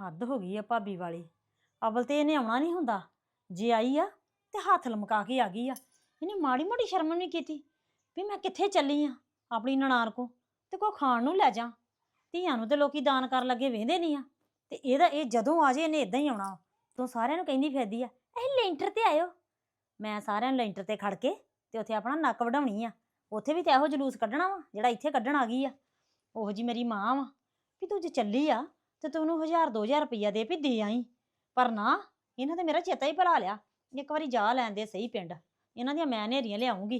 ਹੱਦ ਹੋ ਗਈ ਆ ਭਾਬੀ ਵਾਲੀ। ਅਵਲ ਤੇ ਇਹਨੇ ਆਉਣਾ ਨਹੀਂ ਹੁੰਦਾ। ਜੇ ਆਈ ਆ ਤੇ ਹੱਥ ਲਮਕਾ ਕੇ ਆ ਗਈ ਆ। ਇਹਨੇ ਮਾੜੀ ਮੋਟੀ ਸ਼ਰਮ ਨਹੀਂ ਕੀਤੀ ਵੀ ਮੈਂ ਕਿੱਥੇ ਚੱਲੀ ਆ ਆਪਣੀ ਨਨਾਣ ਕੋ ਤੇ ਕੋ ਖਾਣ ਨੂੰ ਲੈ ਜਾ। ਧੀਆਂ ਨੂੰ ਤੇ ਲੋਕੀ ਦਾਨ ਕਰਨ ਲੱਗੇ ਵੇਂਦੇ ਨਹੀਂ ਆ। ਤੇ ਇਹਦਾ ਇਹ ਜਦੋਂ ਆ ਜੇ ਇਹਨੇ ਇਦਾਂ ਹੀ ਆਉਣਾ। ਤੂੰ ਸਾਰਿਆਂ ਨੂੰ ਕਹਿੰਦੀ ਫਿਰਦੀ ਆ, ਇਹ ਲੈਂਟਰ ਤੇ ਆਇਓ। ਮੈਂ ਸਾਰਿਆਂ ਨੂੰ ਲੈਂਟਰ ਤੇ ਖੜ ਕੇ ਤੇ ਉੱਥੇ ਆਪਣਾ ਨੱਕ ਵਢਾਉਣੀ ਆ। ਉੱਥੇ ਵੀ ਤੇ ਇਹੋ ਜਲੂਸ ਕੱਢਣਾ ਵਾ, ਜਿਹੜਾ ਇੱਥੇ ਕੱਢਣ ਆ ਗਈ ਆ। ਉਹੋ ਜੀ ਮੇਰੀ ਮਾਂ ਵਾ ਵੀ ਤੂੰ ਜੇ ਚੱਲੀ ਆ ਤੇ ਤੂੰ ਉਹਨੂੰ 1000 2000 ਰੁਪਈਆ ਦੇ ਵੀ ਦੇ ਆਈ। ਪਰ ਨਾ, ਇਹਨਾਂ ਤੇ ਮੇਰਾ ਚੇਤਾ ਹੀ ਭੁਲਾ ਲਿਆ। ਇੱਕ ਵਾਰੀ ਜਾ ਲੈਣ ਦੇ ਸਹੀ ਪਿੰਡ। ਇਹਨਾਂ ਦੀਆਂ ਮੈਂ ਨੇਰੀਆਂ ਲਿਆਉਂਗੀ।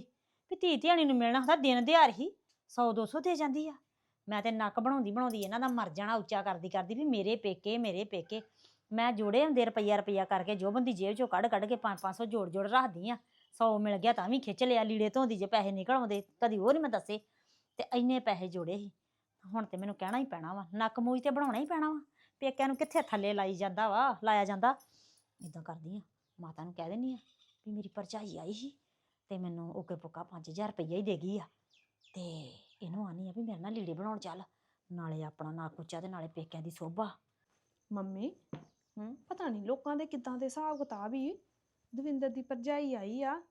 ਵੀ ਧੀ ਧਿਆਣੀ ਨੂੰ ਮਿਲਣਾ ਹੁੰਦਾ ਦਿਨ ਦਿਹਾੜ ਹੀ 100 200 ਦੇ ਜਾਂਦੀ ਆ। ਮੈਂ ਤੇ ਨੱਕ ਬਣਾਉਂਦੀ ਬਣਾਉਂਦੀ ਇਹਨਾਂ ਦਾ ਮਰ ਜਾਣਾ ਉੱਚਾ ਕਰਦੀ ਕਰਦੀ ਵੀ ਮੇਰੇ ਪੇਕੇ ਮੇਰੇ ਪੇਕੇ। ਮੈਂ ਜੋੜੇ ਹੁੰਦੇ ਰੁਪਈਆ ਰੁਪਈਆ ਕਰਕੇ ਜੋ ਬੰਦੀ ਜੇਬ ਚੋਂ ਕੱਢ ਕੱਢ ਕੇ 5 500 ਜੋੜ ਜੋੜ ਰੱਖਦੀ ਆ। 100 ਮਿਲ ਗਿਆ ਤਾਂ ਵੀ ਖਿੱਚ ਲਿਆ, ਲੀੜੇ ਧੋਂਦੀ ਜੇ ਪੈਸੇ ਨਿਕਲ ਆਉਂਦੇ। ਕਦੀ ਉਹ ਨਹੀਂ ਮੈਂ ਦੱਸੇ। ਤੇ ਇੰਨੇ ਪੈਸੇ ਜੋੜੇ ਸੀ। ਹੁਣ ਤੇ ਮੈਨੂੰ ਕਹਿਣਾ ਹੀ ਪੈਣਾ ਵਾ ਨੱਕ ਮੂੰਹ ਤੇ ਬਣਾਉਣਾ ਹੀ ਪੈਣਾ ਵਾ ਪੇਕਿਆਂ ਨੂੰ ਕਿੱਥੇ ਥੱਲੇ ਲਾਈ ਜਾਂਦਾ ਵਾ ਲਾਇਆ ਜਾਂਦਾ। ਇਦਾਂ ਕਰਦੀ ਆ ਮਾਤਾ ਨੂੰ ਕਹਿ ਦਿੰਨੀ ਆ ਵੀ ਮੇਰੀ ਭਰਜਾਈ ਆਈ ਸੀ ਤੇ ਮੈਨੂੰ ਓਕੇ ਪੁੱਕਾ 5000 ਰੁਪਈਆ ਹੀ ਦੇ ਗਈ ਆ। ਤੇ ਇਹਨੂੰ ਆਨੀ ਆ ਵੀ ਮੇਰੇ ਨਾਲ ਲੀੜੇ ਬਣਾਉਣ ਚੱਲ ਨਾਲੇ ਆਪਣਾ ਨੱਕ ਉੱਚਾ ਤੇ ਨਾਲੇ ਪੇਕਿਆਂ ਦੀ ਸੋਭਾ। ਮੰਮੀ ਹੂੰ? ਪਤਾ ਨਹੀਂ ਲੋਕਾਂ ਦੇ ਕਿਦਾਂ ਦੇ ਹਿਸਾਬ ਕਿਤਾਬ ਹੀ ਦਵਿੰਦਰ ਦੀ ਭਰਜਾਈ ਆਈ ਆ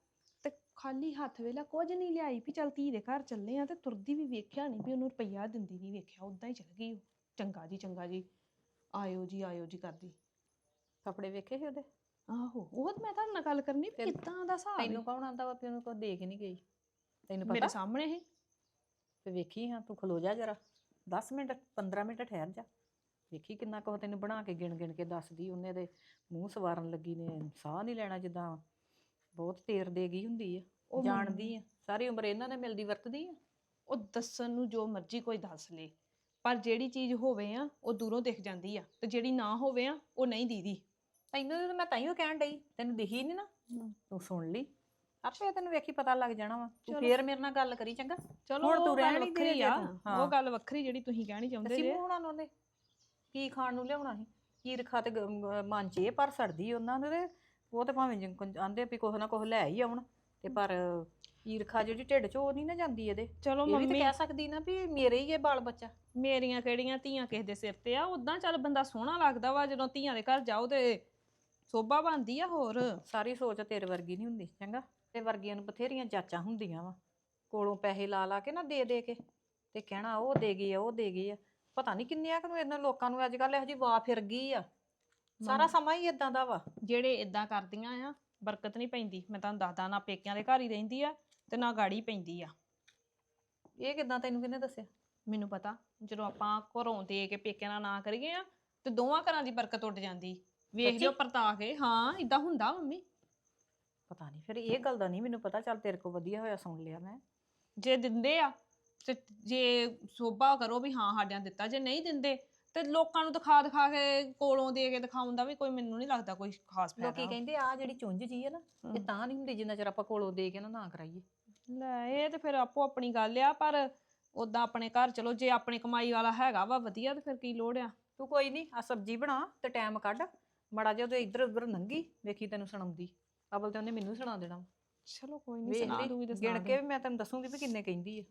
ਖਾਲੀ ਹੱਥ ਵੇਲਾ ਕੁਝ ਨਹੀਂ ਲਿਆਈ ਵੀ ਚਲ ਧੀ ਦੇ ਘਰ ਚੱਲੇ ਆ ਤੇ ਤੁਰਦੀ ਵੀ ਵੇਖਿਆ ਨਹੀਂ ਵੀ ਉਹਨੂੰ ਰੁਪਈਆ ਦਿੰਦੀ ਨਹੀਂ ਵੇਖਿਆ ਉਦਾਂ ਹੀ ਚਲ ਗਈ ਉਹ। ਚੰਗਾ ਜੀ ਚੰਗਾ ਜੀ। ਆਇਓ ਜੀ ਆਇਓ ਜੀ ਕਰਦੀ। ਕੱਪੜੇ ਵੇਖੇ ਸੀ ਉਹਦੇ? ਆਹੋ ਉਹ ਤੇ ਮੈਂ ਤੁਹਾਡੇ ਨਾਲ ਗੱਲ ਕਰਨੀ ਵੀ ਕਿਦਾਂ ਦਾ ਹਿਸਾਬ? ਤੈਨੂੰ ਕੌਣ ਆਂਦਾ ਵਾ ਵੀ ਉਹਨੂੰ ਕੋਈ ਦੇ ਕੇ ਨਹੀਂ ਗਈ? ਤੈਨੂੰ ਮੇਰੇ ਪਤਾ? ਸਾਹਮਣੇ ਹੀ। ਤੇ ਵੇਖੀ ਹਾਂ ਤੂੰ ਖਲੋ ਜਾ ਜਰਾ। 10 ਮਿੰਟ 15 ਮਿੰਟ ਠਹਿਰ ਜਾ। ਵੇਖੀ ਕਿੰਨਾ ਕੁ ਉਹ ਤੈਨੂੰ ਬਣਾ ਕੇ ਗਿਣ ਗਿਣ ਕੇ ਦੱਸਦੀ ਉਹਨੇ ਦੇ ਮੂੰਹ ਸਵਾਰਨ ਲੱਗੀ ਨੇ ਸਾਹ ਨਹੀਂ ਲੈਣਾ ਜਿੱਦਾਂ। ਬਹੁਤ ਤੇਰ ਦੇ ਗਈ ਹੁੰਦੀ ਆ ਉਹ ਜਾਣਦੀ ਆ ਸਾਰੀ ਉਮਰ ਇਹਨਾਂ ਨੇ ਮਿਲਦੀ ਵਰਤਦੀ ਆ। ਉਹ ਦੱਸਣ ਨੂੰ ਜੋ ਮਰਜ਼ੀ ਕੋਈ ਦੱਸ ਲੇ ਪਰ ਜਿਹੜੀ ਚੀਜ਼ ਹੋਵੇ ਆ ਉਹ ਦੂਰੋਂ ਦਿਖ ਜਾਂਦੀ ਆ ਤੇ ਜਿਹੜੀ ਨਾ ਹੋਵੇ ਆ ਉਹ ਨਹੀਂ ਦੀਦੀ। ਤੈਨੂੰ ਤਾਂ ਮੈਂ ਤਾਈਓ ਕਹਿਣ ਡਈ ਤੈਨੂੰ ਦਿਖੀ ਨਹੀਂ ਨਾ ਤੂੰ ਸੁਣ ਲਈ। ਆਪੇ ਤੈਨੂੰ ਵੇਖੀ ਪਤਾ ਲੱਗ ਜਾਣਾ ਵਾ ਤੂੰ। ਫੇਰ ਮੇਰੇ ਨਾਲ ਗੱਲ ਕਰੀ ਚੰਗਾ। ਚਲੋ ਹੁਣ ਤੂੰ ਰਹਿਣ ਵੱਖਰੀ ਆ ਤੂੰ। ਉਹ ਗੱਲ ਵੱਖਰੀ ਜਿਹੜੀ ਤੁਸੀਂ ਕਹਿਣੀ ਚਾਹੁੰਦੇ ਅਸੀਂ ਜੇ। ਮੂੰਹ ਨਾਲ ਉਹਨੇ ਕੀ ਖਾਣ ਨੂੰ ਲਿਆਉਣਾ ਸੀ? ਈਰਖਾ ਤੇ ਗ- ਮ- ਮਨ 'ਚ ਇਹ ਪਰ ਸੜਦੀ ਉਹਨਾਂ ਦੇ ਤੇ ਉਹ ਤੇ ਭਾਵੇਂ ਜਿੰਨ ਆਂਦੇ ਵੀ ਕੁਛ ਨਾ ਕੁਛ ਲੈ ਹੀ ਆਉਣ ਤੇ ਪਰ ਈਰਖਾ ਜਿਹੜੀ ਢਿੱਡ 'ਚ ਉਹ ਨਹੀਂ ਨਾ ਜਾਂਦੀ ਇਹਦੇ। ਚਲੋ ਇਹ ਵੀ ਤਾਂ ਮੰਮੀ ਕਹਿ ਸਕਦੀ ਨਾ ਵੀ ਮੇਰੇ ਹੀ ਇਹ ਬਾਲ ਬੱਚਾ। ਮੇਰੀਆਂ ਕਿਹੜੀਆਂ ਧੀਆਂ ਕਿਸੇ ਦੇ ਸਿਰ ਤੇ ਆ? ਉਦਾਂ ਚੱਲ ਬੰਦਾ ਸੋਹਣਾ ਲੱਗਦਾ ਵਾ ਜਦੋਂ ਧੀਆਂ ਦੇ ਘਰ ਜਾਓ ਤੇ ਸੋਭਾ ਬਣਦੀ ਆ ਹੋਰ। ਸਾਰੀ ਸੋਚ ਤੇਰੇ ਵਰਗੀ ਨਹੀਂ ਹੁੰਦੀ ਚੰਗਾ? ਤੇ ਵਰਗੀਆਂ ਨੂੰ ਬਥੇਰੀਆਂ ਜਾਚਾਂ ਹੁੰਦੀਆਂ ਵਾ। ਕੋਲੋਂ ਪੈਸੇ ਲਾ ਲਾ ਕੇ ਨਾ ਦੇ ਦੇ ਕੇ ਤੇ ਕਹਿਣਾ ਉਹ ਦੇ ਗਈ ਆ ਉਹ ਦੇ ਗਈ ਆ। ਪਤਾ ਨਹੀਂ ਕਿੰਨਿਆਂ ਕੁ ਨੂੰ ਇਹਨਾਂ ਲੋਕਾਂ ਨੂੰ ਅੱਜ ਕੱਲ ਇਹੋ ਜਿਹੀ ਵਾਹ ਫਿਰ ਗਈ ਆ। ਸਾਰਾ। ਸਮਾਂ ਹੀ ਇਦਾਂ ਦਾ ਵਾ। ਜਿਹੜੇ ਇਦਾਂ ਕਰਦੀਆਂ ਆ ਬਰਕਤ ਨਹੀਂ ਪੈਂਦੀ। ਮੈਂ ਤੁਹਾਨੂੰ ਦੱਸਦਾ ਨਾ ਪੇਕਿਆਂ ਦੇ ਘਰ ਹੀ ਰਹਿੰਦੀ ਆ ਤੇ ਨਾ ਗਾੜੀ ਪੈਂਦੀ ਆ। ਇਹ ਕਿਦਾਂ ਤੈਨੂੰ ਕਿਹਨੇ ਦੱਸਿਆ? ਮੈਨੂੰ ਪਤਾ ਜਦੋਂ ਆਪਾਂ ਘਰੋਂ ਦੇ ਕੇ ਪੇਕਿਆਂ ਨਾਲ ਨਾ ਕਰੀਏ ਆ ਤੇ ਦੋਵਾਂ ਘਰਾਂ ਦੀ ਬਰਕਤ ਉੱਡ ਜਾਂਦੀ। ਵੇਖ? ਲਿਓ ਪਰਤਾ ਕੇ ਹਾਂ ਇਦਾਂ ਹੁੰਦਾ ਮੰਮੀ। ਪਤਾ ਨਹੀਂ ਫਿਰ ਇਹ ਗੱਲ ਦਾ ਨਹੀਂ ਮੈਨੂੰ ਪਤਾ। ਚੱਲ ਤੇਰੇ ਕੋ ਵਧੀਆ ਹੋਇਆ ਸੁਣ ਲਿਆ ਮੈਂ। ਜੇ ਦਿੰਦੇ ਆ ਤੇ ਜੇ ਸੋਭਾ ਕਰੋ ਵੀ ਹਾਂ ਸਾਡਿਆਂ ਦਿੱਤਾ। ਜੇ ਨਹੀਂ ਦਿੰਦੇ ਤੇ ਲੋਕਾਂ ਨੂੰ ਦਿਖਾ ਦਿਖਾ ਕੇ ਕੋਲੋਂ ਦੇ ਕੇ ਦਿਖਾਉਣ ਦਾ ਵੀ ਕੋਈ ਮੈਨੂੰ ਨਹੀਂ ਲੱਗਦਾ ਕੋਈ ਖਾਸ ਫਾਇਦਾ ਲੋਕੀ ਕਹਿੰਦੇ ਆ ਜਿਹੜੀ ਚੁੰਝ ਜੀ ਹੈ ਨਾ ਇਹ। ਤਾਂ ਨਹੀਂ ਹੁੰਦੀ ਜਿੰਨਾ ਚਿਰ ਆਪਾਂ ਕੋਲੋਂ ਦੇ ਕੇ ਨਾ ਨਾ ਕਰਾਈਏ। ਲੈ ਇਹ ਤੇ ਫਿਰ ਆਪੋ ਆਪਣੀ ਗੱਲ ਆ ਪਰ ਉਦਾਂ ਆਪਣੇ ਘਰ ਚਲੋ ਜੇ ਆਪਣੀ ਕਮਾਈ ਵਾਲਾ ਹੈਗਾ ਵਾ ਵਧੀਆ ਤੇ ਫਿਰ ਕੀ ਲੋੜ ਆ? ਤੂੰ ਕੋਈ ਨਹੀਂ ਆ ਸਬਜੀ ਬਣਾ ਤੇ ਟਾਈਮ ਕੱਢ। ਮੜਾ ਜਿਹਾ ਉਹਦੇ ਇੱਧਰ ਉੱਧਰ ਨੰਗੀ ਵੇਖੀ ਤੈਨੂੰ ਸੁਣਾਉਂਦੀ। ਅਬਲ ਤੇ ਉਹਨੇ ਮੈਨੂੰ ਸੁਣਾ ਦੇਣਾ। ਵਾ। ਚਲੋ ਕੋਈ ਨਹੀਂ ਸੁਣਾ ਦੂਗੀ ਤੇ ਗਿਣ ਕੇ ਵੀ ਮੈਂ ਤੈਨੂੰ ਦੱਸੂਗੀ ਵੀ ਕਿੰਨੇ ਕਹਿੰਦੀ ਆ।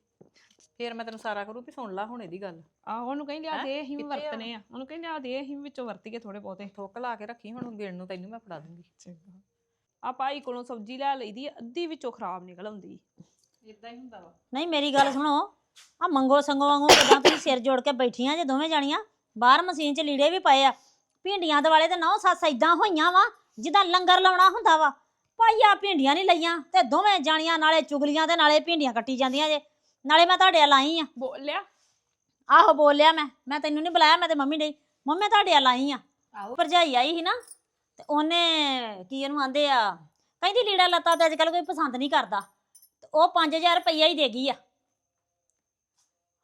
ਫੇਰ ਮੈਂ ਤੈਨੂੰ ਸਾਰਾ ਕਰੂ ਵੀ ਸੁਣ ਲੈ ਹੁਣ ਇਹਦੀ ਗੱਲ। ਆ ਉਹਨੂੰ ਕਹਿੰਦੇ ਆ? ਦੇ ਆ? ਵਰਤਨੇ ਆ। ਉਹਨੂੰ ਕਹਿੰਦੇ ਆ ਦੇ ਵੀ ਵਿੱਚੋਂ ਵਰਤੀਏ ਥੋੜੇ ਬਹੁਤੇ। ਠੋਕ ਲਾ ਕੇ ਰੱਖੀ ਹੁਣ ਗਿਣ ਨੂੰ ਤੈਨੂੰ ਮੈਂ ਫੜਾ ਦੂੰਗੀ। ਚੰਗਾ। ਆ ਭਾਈ ਕੋਲੋਂ ਸਬਜ਼ੀ ਲੈ ਲਈਦੀ ਆ, ਅੱਧੀ ਵਿੱਚੋਂ ਖਰਾਬ ਨਿਕਲ ਆਉਂਦੀ। ਇਦਾਂ ਹੀ ਹੁੰਦਾ ਵਾ। ਨਹੀਂ ਮੇਰੀ ਗੱਲ ਸੁਣੋ ਆ ਮੰਗੋ ਸੰਗੋ ਵਾਂਗੂ ਕਿਦਾਂ ਤੁਸੀਂ ਸਿਰ ਜੋੜ ਕੇ ਬੈਠੀਆਂ ਜੇ ਦੋਵੇਂ ਜਾਣੀਆਂ? ਬਾਹਰ ਮਸ਼ੀਨ 'ਚ ਲੀੜੇ ਵੀ ਪਏ ਆ। ਭਿੰਡੀਆਂ ਦਿਵਾਲੇ ਤੇ ਨੌ ਸੱਸ ਇਦਾਂ ਹੋਈਆਂ ਵਾ ਜਿੱਦਾਂ ਲੰਗਰ ਲਾਉਣਾ ਹੁੰਦਾ ਵਾ। ਭਾਈਆ ਭਿੰਡੀਆਂ ਨਹੀਂ ਲਈਆਂ ਤੇ ਦੋਵੇਂ ਜਾਣੀਆਂ ਨਾਲੇ ਚੁਗਲੀਆਂ ਤੇ ਨਾਲੇ ਭਿੰਡੀਆਂ ਕੱਟੀ ਜਾਂਦੀਆਂ ਜੇ। ਨਾਲੇ ਮੈਂ ਤੁਹਾਡੇ ਵੱਲ ਆਈ ਆ। ਬੋਲਿਆ। ਆਹੋ ਬੋਲਿਆ ਮੈਂ। ਮੈਂ ਤੈਨੂੰ ਨਹੀਂ ਬੁਲਾਇਆ ਮੈਂ ਤੇ ਮੰਮੀ ਡਈ। ਮੰਮੀ ਮੈਂ ਤੁਹਾਡੇ ਵੱਲ ਆਈ ਆ। ਆਹੋ। ਭਰਜਾਈ ਆਈ ਸੀ ਨਾ ਤੇ ਉਹਨੇ ਕੀ ਇਹਨੂੰ ਆਂਦੇ ਆ ਕਹਿੰਦੀ ਲੀੜਾ ਲੱਤਾ ਤੇ ਅੱਜ ਕੱਲ ਕੋਈ ਪਸੰਦ ਨਹੀਂ ਕਰਦਾ। ਤੇ ਉਹ 5000 ਰੁਪਈਆ ਹੀ ਦੇ ਗਈ ਆ।